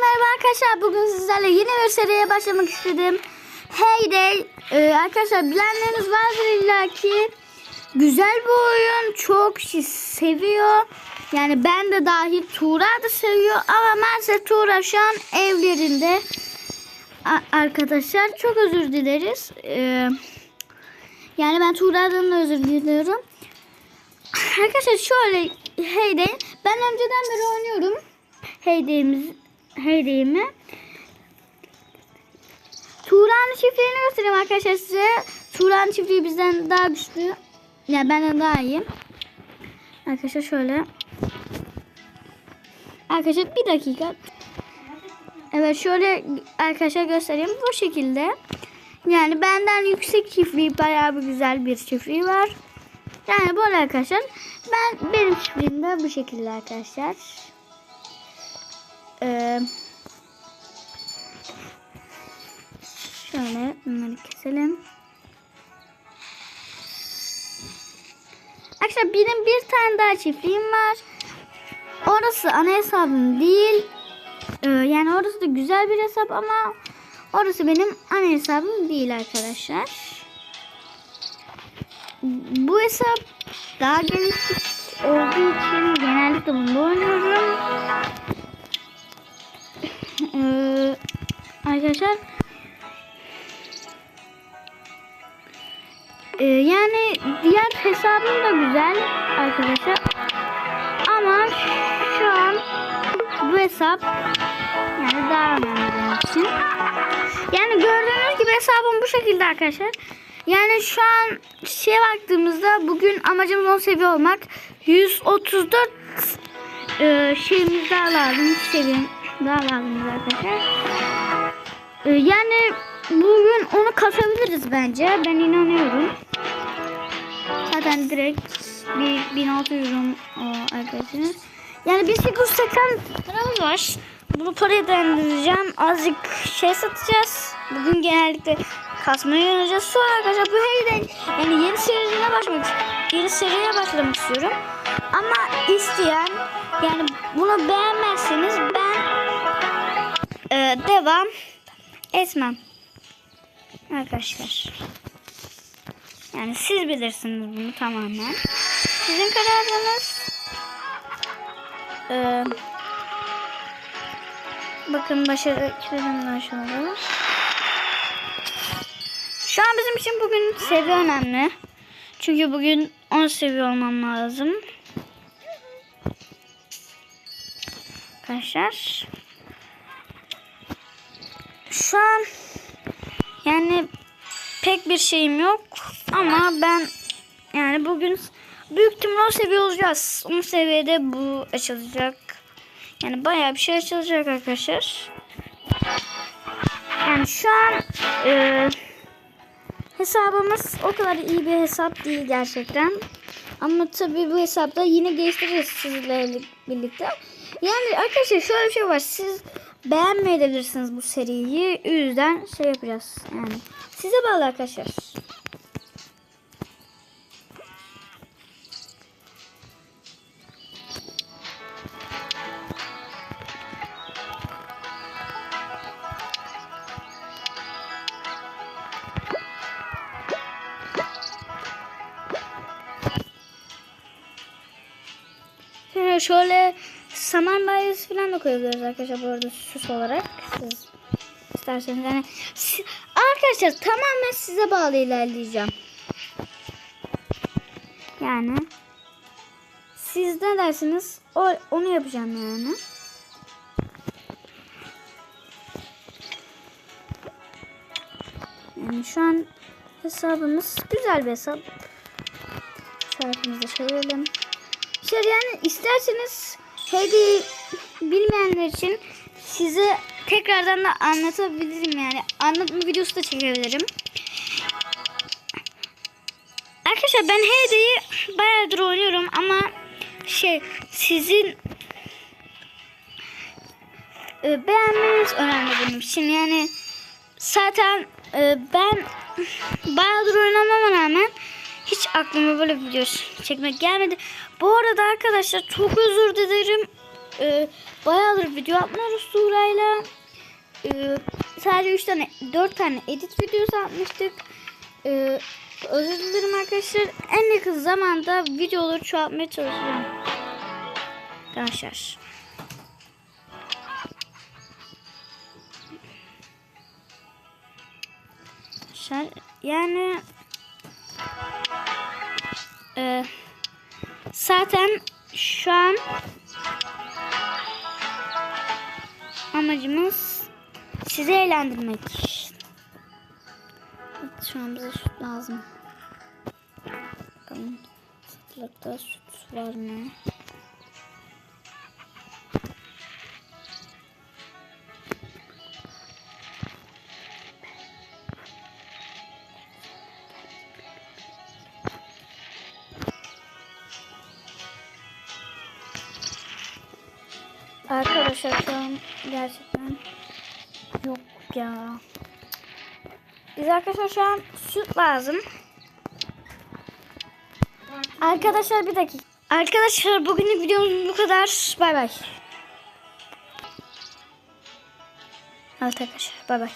merhaba arkadaşlar. Bugün sizlerle yeni bir seriye başlamak istedim. Hey Day. Ee, arkadaşlar bilenleriniz vardır illa ki. Güzel bir oyun. Çok kişi seviyor. Yani ben de dahil Tuğra da seviyor. Ama maalesef Tuğra şu an evlerinde. A- arkadaşlar çok özür dileriz. Ee, yani ben Tuğra'dan da özür diliyorum. Arkadaşlar şöyle Hey Day. Ben önceden beri oynuyorum. Heydeyimiz Heydeyimi. Tuğra'nın çiftliğini göstereyim arkadaşlar size. Tuğra'nın çiftliği bizden daha güçlü. Yani benden daha iyi. Arkadaşlar şöyle. Arkadaşlar bir dakika. Evet şöyle arkadaşlar göstereyim. Bu şekilde. Yani benden yüksek çiftliği bayağı bir güzel bir çiftliği var. Yani böyle arkadaşlar. Ben benim çiftliğim de bu şekilde arkadaşlar. Ee, şöyle bunları keselim. Arkadaşlar benim bir tane daha çiftliğim var. Orası ana hesabım değil. Ee, yani orası da güzel bir hesap ama orası benim ana hesabım değil arkadaşlar. Bu hesap daha gelişik olduğu için genellikle bunu oynuyorum. Ee, arkadaşlar. Ee, yani diğer hesabım da güzel arkadaşlar. Ama şu an bu hesap yani daha önemli için. Yani gördüğünüz gibi hesabım bu şekilde arkadaşlar. Yani şu an şeye baktığımızda bugün amacımız 10 seviye olmak. 134 e, şeyimiz daha lazım seviyem daha lazım arkadaşlar. Ee, yani bugün onu kasabiliriz bence. Ben inanıyorum. Zaten direkt bir 1600 o arkadaşlar. Yani 1880 liramız var. Bunu paraya değerlendireceğim. Azıcık şey satacağız. Bugün genellikle kasmaya yöneleceğiz. Sonra arkadaşlar bu heyden yani yeni serine başlamak yeni seriye başlamak istiyorum. Ama isteyen yani bunu beğenmezseniz ben e, devam etmem. Arkadaşlar. Yani siz bilirsiniz bunu tamamen. Sizin kararınız. Ee, bakın başarı kilidini aşağıda. Şu an bizim için bugün seviye önemli. Çünkü bugün 10 seviye olmam lazım. Arkadaşlar. Şu an yani pek bir şeyim yok ama ben yani bugün büyük ihtimalle o seviye olacağız. O seviyede bu açılacak. Yani bayağı bir şey açılacak arkadaşlar. Yani şu an e, hesabımız o kadar iyi bir hesap değil gerçekten. Ama tabii bu hesapta yine geliştireceğiz sizlerle birlikte. Yani arkadaşlar şöyle bir şey var. Siz beğenmeyebilirsiniz bu seriyi. O yüzden şey yapacağız. Yani size bağlı arkadaşlar. Şöyle, saman balyası falan da koyabiliriz arkadaşlar bu arada süs olarak. Siz isterseniz yani arkadaşlar tamamen size bağlı ilerleyeceğim. Yani siz ne dersiniz o, onu yapacağım yani. Yani şu an hesabımız güzel bir hesap. Şarkımızı da çevirelim. Şöyle yani isterseniz hediye bilmeyenler için size tekrardan da anlatabilirim yani. Anlatma videosu da çekebilirim. Arkadaşlar ben Heyde'yi bayağıdır oynuyorum ama şey sizin e, beğenmeniz önemli benim için. Yani zaten e, ben bayağıdır oynamama rağmen hiç aklıma böyle video çekmek gelmedi. Bu arada arkadaşlar çok özür dilerim. e, bayağıdır video atmıyoruz Sura'yla. E, sadece 3 tane 4 tane edit videosu atmıştık. E, özür dilerim arkadaşlar. En yakın zamanda videoları çoğaltmaya çalışacağım. Arkadaşlar. Arkadaşlar, Yani e, zaten şu an amacımız sizi eğlendirmek. Evet, şu an bize süt lazım. Bakalım satılıkta süt var mı? Arkadaşlar şu an gerçekten yok ya. Biz arkadaşlar şu an süt lazım. Arkadaşlar bir dakika. Arkadaşlar bugünlük videomuz bu kadar. Bay bay. Evet arkadaşlar bay bay.